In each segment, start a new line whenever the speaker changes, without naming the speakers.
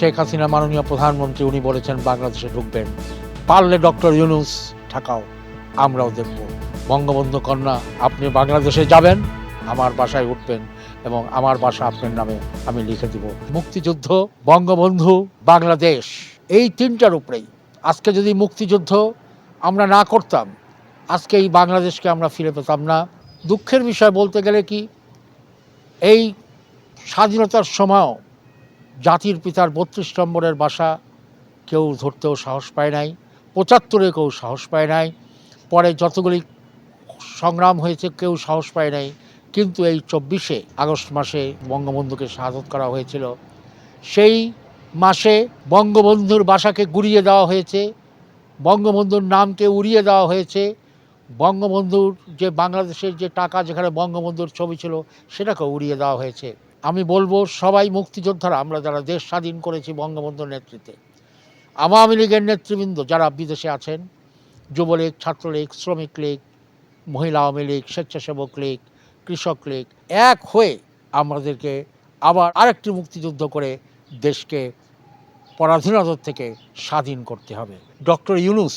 শেখ হাসিনা মাননীয় প্রধানমন্ত্রী উনি বলেছেন, বাংলাদেশে ঢুকবেন। পারলে ডক্টর ইউনুস ঠাকাও, আমরাও দেখব। বঙ্গবন্ধু কন্যা, আপনি বাংলাদেশে যাবেন, আমার বাসায় উঠবেন এবং আমার বাসা আপনার নামে আমি লিখে দিব। মুক্তিযুদ্ধ, বঙ্গবন্ধু, বাংলাদেশ, এই তিনটার উপরেই। আজকে যদি মুক্তিযুদ্ধ আমরা না করতাম, আজকে এই বাংলাদেশকে আমরা ফিরে পেতাম না। দুঃখের বিষয় বলতে গেলে কি, এই স্বাধীনতার সময়ও জাতির পিতার বত্রিশ নম্বরের বাসা, কেউ ধরতেও সাহস পায় নাই, পঁচাত্তরে কেউ সাহস পায় নাই, পরে যতগুলি সংগ্রাম হয়েছে কেউ সাহস পায় নাই, কিন্তু এই চব্বিশে আগস্ট মাসে বঙ্গবন্ধুকে শাহাদত করা হয়েছিল। সেই মাসে বঙ্গবন্ধুর বাসাকে গুড়িয়ে দেওয়া হয়েছে, বঙ্গবন্ধুর নামকে উড়িয়ে দেওয়া হয়েছে, বঙ্গবন্ধুর যে বাংলাদেশের যে টাকা যেখানে বঙ্গবন্ধুর ছবি ছিল সেটাকে উড়িয়ে দেওয়া হয়েছে। আমি বলব সবাই মুক্তিযোদ্ধারা, আমরা যারা দেশ স্বাধীন করেছি বঙ্গবন্ধুর নেতৃত্বে, আওয়ামী লীগের নেতৃবৃন্দ যারা বিদেশে আছেন, যুবলীগ, ছাত্রলীগ, শ্রমিক লীগ, মহিলা আওয়ামী লীগ, স্বেচ্ছাসেবক লীগ, কৃষক লীগ, এক হয়ে আমাদেরকে আবার আরেকটি মুক্তিযুদ্ধ করে দেশকে পরাধীনতার থেকে স্বাধীন করতে হবে। ডক্টর ইউনুস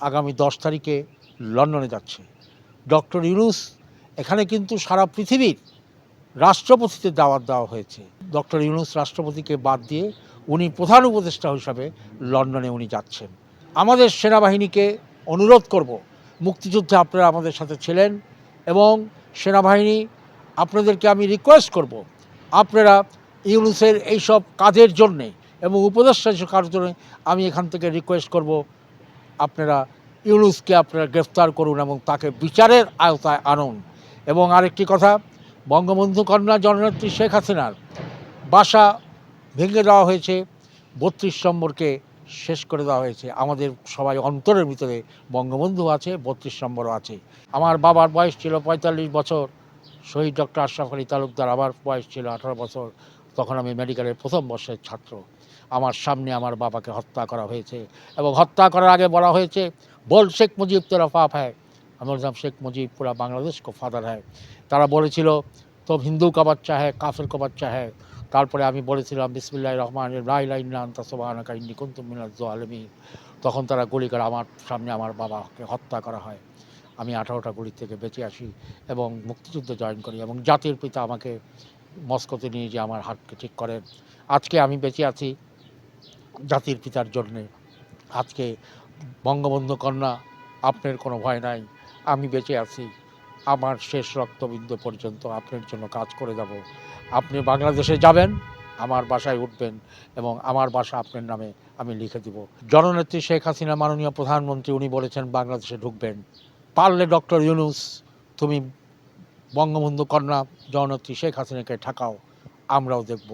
আগামী দশ তারিখে লন্ডনে যাচ্ছে। ডক্টর ইউনুস, এখানে কিন্তু সারা পৃথিবীর রাষ্ট্রপতিতে দাওয়াত দেওয়া হয়েছে। ডক্টর ইউনুস রাষ্ট্রপতিকে বাদ দিয়ে উনি প্রধান উপদেষ্টা হিসাবে লন্ডনে উনি যাচ্ছেন। আমাদের সেনাবাহিনীকে অনুরোধ করব, মুক্তিযুদ্ধে আপনারা আমাদের সাথে ছিলেন এবং সেনাবাহিনী, আপনাদেরকে আমি রিকোয়েস্ট করব, আপনারা ইউনুসের এইসব কাজের জন্যে এবং উপদেষ্টা কাজের জন্য আমি এখান থেকে রিকোয়েস্ট করব, আপনারা ইউনুসকে আপনারা গ্রেফতার করুন এবং তাকে বিচারের আওতায় আনুন। এবং আরেকটি কথা বঙ্গবন্ধু কন্যা জননেত্রী শেখ হাসিনার বাসা ভেঙে দেওয়া হয়েছে। বত্রিশ নম্বরকে শেষ করে দেওয়া হয়েছে। আমাদের সবাই অন্তরের ভিতরে বঙ্গবন্ধু আছে, বত্রিশ নম্বরও আছে। আমার বাবার বয়স ছিল পঁয়তাল্লিশ বছর। শহীদ ডক্টর আশরাফ আলী তালুকদার আবার বয়স ছিল আঠারো বছর। তখন আমি মেডিকেলের প্রথম বর্ষের ছাত্র। আমার সামনে আমার বাবাকে হত্যা করা হয়েছে এবং হত্যা করার আগে বলা হয়েছে, বল শেখ মুজিব তোরা পাপ হ্যায়। আমার নাম শেখ মুজিব পুরা বাংলাদেশ কো ফাদার হ্যায়। তারা বলেছিল তো হিন্দু কা বাচ্চা হ্যায় কাফের কা বাচ্চা হ্যায় তারপরে আমি বলেছিলাম বিসমিল্লাহ রহমান রাই লাইন তসবাহানাকা ইন্নি কুন্তুম মিনাজ আলমী তখন তারা গুলি করে আমার সামনে আমার বাবাকে হত্যা করা হয়। আমি আঠারোটা গুলি থেকে বেঁচে আসি এবং মুক্তিযুদ্ধ জয়েন করি এবং জাতির পিতা আমাকে মস্কোতে নিয়ে যে আমার হাতকে ঠিক করেন। আজকে আমি বেঁচে আছি জাতির পিতার জন্যে। আজকে বঙ্গবন্ধু কন্যা, আপনার কোনো ভয় নাই। আমি বেঁচে আছি। আমার শেষ রক্তবিন্দু পর্যন্ত আপনার জন্য কাজ করে যাব। আপনি বাংলাদেশে যাবেন, আমার বাসায় উঠবেন এবং আমার বাসা আপনার নামে আমি লিখে দিব। জননেত্রী শেখ হাসিনা, মাননীয় প্রধানমন্ত্রী, উনি বলেছেন, বাংলাদেশে ঢুকবেন। পারলে ডক্টর ইউনুস, তুমি বঙ্গবন্ধু কন্যা, জননেত্রী শেখ হাসিনাকে ঠাকাও, আমরাও দেখব।